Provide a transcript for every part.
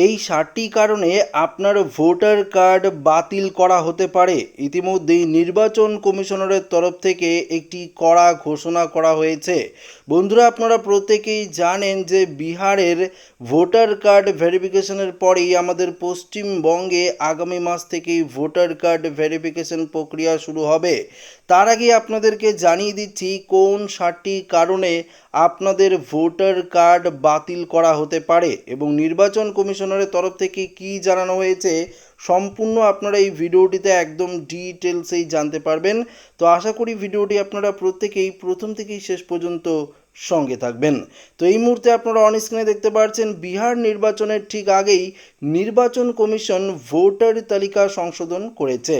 এই সাতটি কারণে আপনার ভোটার কার্ড বাতিল করা হতে পারে। ইতিমধ্যেই নির্বাচন কমিশনারের তরফ থেকে একটি কড়া ঘোষণা করা হয়েছে। বন্ধুরা, আপনারা প্রত্যেকেই জানেন যে বিহারের ভোটার কার্ড ভেরিফিকেশনের পরেই আমাদের পশ্চিমবঙ্গে আগামী মাস থেকেই ভোটার কার্ড ভেরিফিকেশন প্রক্রিয়া শুরু হবে। তার আগে আপনাদেরকে জানিয়ে দিচ্ছি কোন সাতটি কারণে আপনাদের ভোটার কার্ড বাতিল করা হতে পারে এবং নির্বাচন কমিশনারের তরফ থেকে কি জানানো হয়েছে, সম্পূর্ণ আপনারা এই ভিডিওটিতে একদম ডিটেলসেই জানতে পারবেন। তো আশা করি ভিডিওটি আপনারা প্রত্যেকেই প্রথম থেকেই শেষ পর্যন্ত সঙ্গে থাকবেন। তো এই মুহূর্তে আপনারা অন স্ক্রিনে দেখতে পাচ্ছেন বিহার নির্বাচনের ঠিক আগেই নির্বাচন কমিশন ভোটার তালিকা সংশোধন করেছে।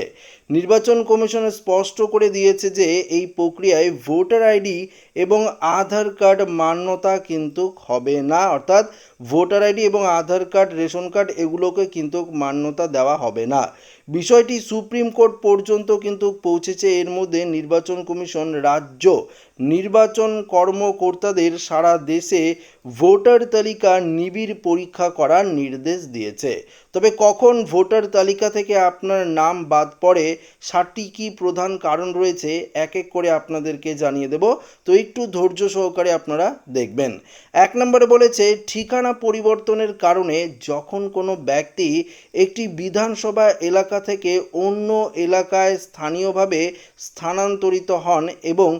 নির্বাচন কমিশন স্পষ্ট করে দিয়েছে যে এই প্রক্রিয়ায় ভোটার আইডি এবং আধার কার্ড মান্যতা কিন্তু হবে না। অর্থাৎ ভোটার আইডি এবং আধার কার্ড, রেশন কার্ড এগুলোকে কিন্তু মান্যতা দেওয়া হবে না। বিষয়টি সুপ্রিম কোর্ট পর্যন্ত কিন্তু পৌঁছেছে। এর মধ্যে নির্বাচন কমিশন রাজ্য নির্বাচন কর্মকর্তাদের সারা দেশে ভোটার তালিকা নিবিড় পরীক্ষা করার নির্দেশ দিয়েছে। তবে কখন ভোটার তালিকা থেকে আপনার নাম বাদ পড়ে ষাটটি কি প্রধান কারণ রয়েছে? এক এক করে আপনাদেরকে জানিয়ে দেব। তো একটু ধৈর্য সহকারে আপনারা দেখবেন। এক নম্বরে বলেছে, ঠিকানা পরিবর্তনের কারণে যখন কোনো ব্যক্তি একটি বিধানসভা এলাকা থেকে অন্য এলাকায় স্থানীয়ভাবে স্থানান্তরিত হন এবং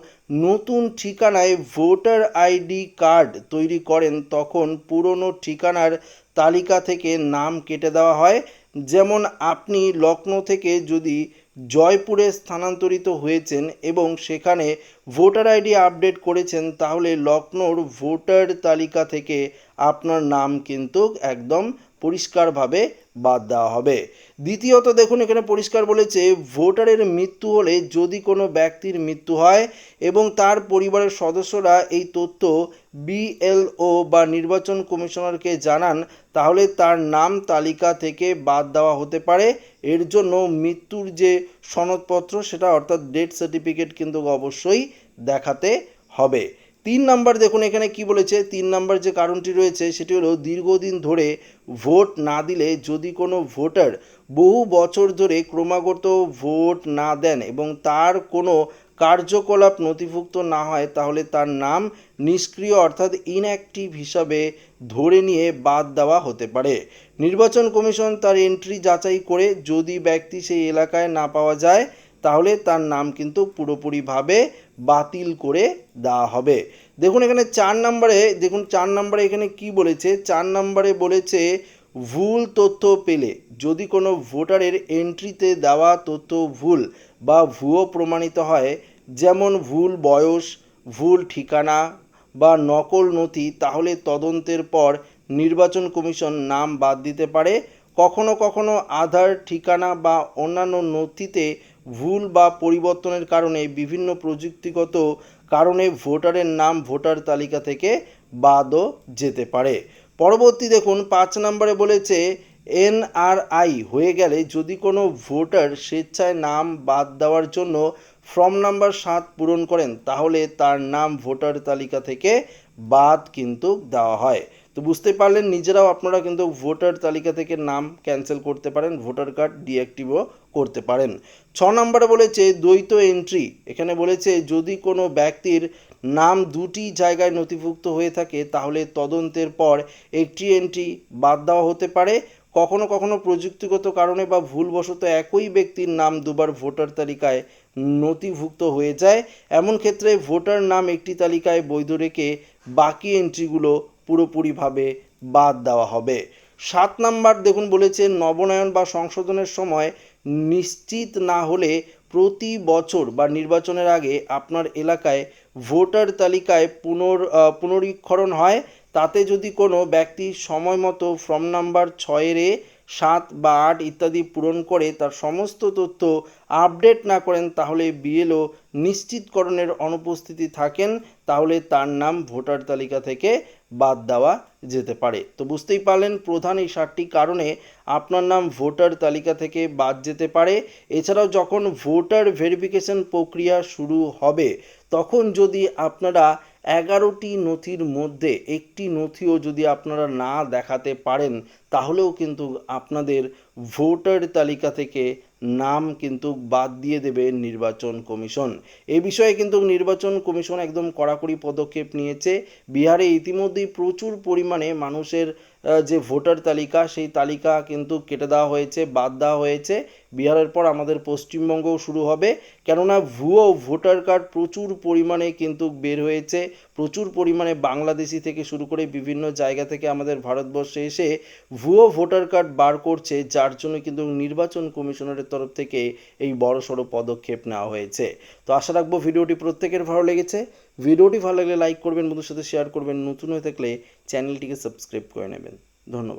নতুন ঠিকানায় ভোটার আইডি কার্ড তৈরি করেন, তখন পুরনো ঠিকানার তালিকা থেকে নাম কেটে দেওয়া হয়। যেমন আপনি লখনৌ থেকে যদি জয়পুরে স্থানান্তরিত হয়েছেন এবং সেখানে ভোটার আইডি আপডেট করেছেন তাহলে লখনৌর ভোটার তালিকা থেকে আপনার নাম কিন্তু একদম পরিষ্কারভাবে বাদ দেওয়া হবে। দ্বিতীয়ত দেখুন, এখানে পরিষ্কার বলেছে, ভোটারের মৃত্যু হলে যদি কোনো ব্যক্তির মৃত্যু হয় এবং তার পরিবারের সদস্যরা এই তথ্য বিএলও বা নির্বাচন কমিশনারকে জানান, তাহলে তার নাম তালিকা থেকে বাদ দেওয়া হতে পারে। এর জন্য মৃত্যুর যে সনদপত্র, সেটা অর্থাৎ ডেথ সার্টিফিকেট কিন্তু অবশ্যই দেখাতে হবে। তিন নাম্বার দেখুন এখানে কি বলেছে, তিন নাম্বার যে কারণটি রয়েছে সেটি হলো দীর্ঘদিন ধরে ভোট না দিলে যদি কোনো ভোটার বহু বছর ধরে ক্রমাগত ভোট না দেন এবং তার কোনো কার্যকলাপ নথিভুক্ত না হয়, তাহলে তার নাম নিষ্ক্রিয় অর্থাৎ ইনঅ্যাক্টিভ হিসাবে ধরে নিয়ে বাদ দেওয়া হতে পারে। নির্বাচন কমিশন তার এন্ট্রি যাচাই করে যদি ব্যক্তি সেই এলাকায় না পাওয়া যায় তাহলে তার নাম কিন্তু পুরোপুরিভাবে বাতিল করে দেওয়া হবে। দেখুন এখানে চার নম্বরে, দেখুন চার নম্বরে এখানে কি বলেছে? চার নম্বরে বলেছে, ভুল তথ্য পেলে যদি কোনো ভোটারের এন্ট্রিতে দেওয়া তথ্য ভুল বা ভুয়ো প্রমাণিত হয়, যেমন ভুল বয়স, ভুল ঠিকানা বা নকল নথি, তাহলে তদন্তের পর নির্বাচন কমিশন নাম বাদ দিতে পারে কখনো কখনো আধার, ঠিকানা বা অন্যান্য নথিতে ভুল বা পরিবর্তনের কারণে বিভিন্ন প্রযুক্তিগত কারণে ভোটারের নাম ভোটার তালিকা থেকে বাদও যেতে পারে। পরবর্তী দেখুন, পাঁচ নম্বরে বলেছে, এনআরআই হয়ে গেলে যদি কোনো ভোটার স্বেচ্ছায় নাম বাদ দেওয়ার জন্য ফর্ম নাম্বার সাত পূরণ করেন, তাহলে তার নাম ভোটার তালিকা থেকে বাদ কিন্তু দেওয়া হয়। তো বুঝতে পারলেন, নিজেরাও আপনারা কিন্তু ভোটার তালিকা থেকে নাম ক্যান্সেল করতে পারেন, ভোটার কার্ড ডিঅ্যাক্টিভও করতে পারেন। ছ নম্বরে বলেছে, দ্বৈত এন্ট্রি এখানে বলেছে, যদি কোনো ব্যক্তির নাম দুটি জায়গায় নথিভুক্ত হয়ে থাকে, তাহলে তদন্তের পর একটি এন্ট্রি বাদ দেওয়া হতে পারে। কখনো কখনো প্রযুক্তিগত কারণে বা ভুলবশত একই ব্যক্তির নাম দুবার ভোটার তালিকায় নথিভুক্ত হয়ে যায়। এমন ক্ষেত্রে ভোটার নাম একটি তালিকায় বৈধ রেখে বাকি এন্ট্রিগুলো পুরোপুরিভাবে বাদ দেওয়া হবে। সাত নাম্বার দেখুন বলেছে নবনয়ন বা সংশোধনের সময় নিশ্চিত না হলে প্রতি বছর বা নির্বাচনের আগে আপনার এলাকায় ভোটার তালিকায় পুনর পুনরীক্ষরণ হয়। তাতে যদি কোনো ব্যক্তি সময় মতো ফর্ম নাম্বার ছয়ের সাত বা আট ইত্যাদি পূরণ করে তার সমস্ত তথ্য আপডেট না করেন তাহলে বিএলও নিশ্চিতকরণের অনুপস্থিতি থাকেন, তাহলে তার নাম ভোটার তালিকা থেকে বাদ দেওয়া যেতে পারে। তো বুঝতেই পারলেন প্রধান এই সাতটি কারণে আপনার নাম ভোটার তালিকা থেকে বাদ যেতে পারে। এছাড়াও যখন ভোটার ভেরিফিকেশন প্রক্রিয়া শুরু হবে, তখন যদি আপনারা এগারোটি নথির মধ্যে একটি নথিও যদি আপনারা না দেখাতে পারেন, তাহলেও কিন্তু আপনাদের ভোটার তালিকা থেকে নাম কিন্তু বাদ দিয়ে দেবে নির্বাচন কমিশন। এ বিষয়ে কিন্তু নির্বাচন কমিশন একদম কড়াকড়ি পদক্ষেপ নিয়েছে। বিহারে ইতিমধ্যেই প্রচুর পরিমাণে মানুষের যে ভোটার তালিকা, সেই তালিকা কিন্তু কেটে দেওয়া হয়েছে, বাদ দেওয়া হয়েছে। বিহারের পর আমাদের পশ্চিমবঙ্গও শুরু হবে। কেননা ভুয়ো ভোটার কার্ড প্রচুর পরিমাণে কিন্তু বের হয়েছে। প্রচুর পরিমাণে বাংলাদেশি থেকে শুরু করে বিভিন্ন জায়গা থেকে আমাদের ভারতবর্ষে এসে ভুয়ো ভোটার কার্ড বার করছে, যার জন্য কিন্তু নির্বাচন কমিশনারের তরফ থেকে এই বড় সড়ো পদক্ষেপ নেওয়া হয়েছে। তো আশা রাখব ভিডিওটি প্রত্যেকের ভালো লেগেছে। ভিডিওটি ভালো লাগলে লাইক করবেন বন্ধুর সাথে শেয়ার করবেন। নতুন হয়ে থাকলে চ্যানেলটিকে সাবস্ক্রাইব করে নেবেন। ধন্যবাদ।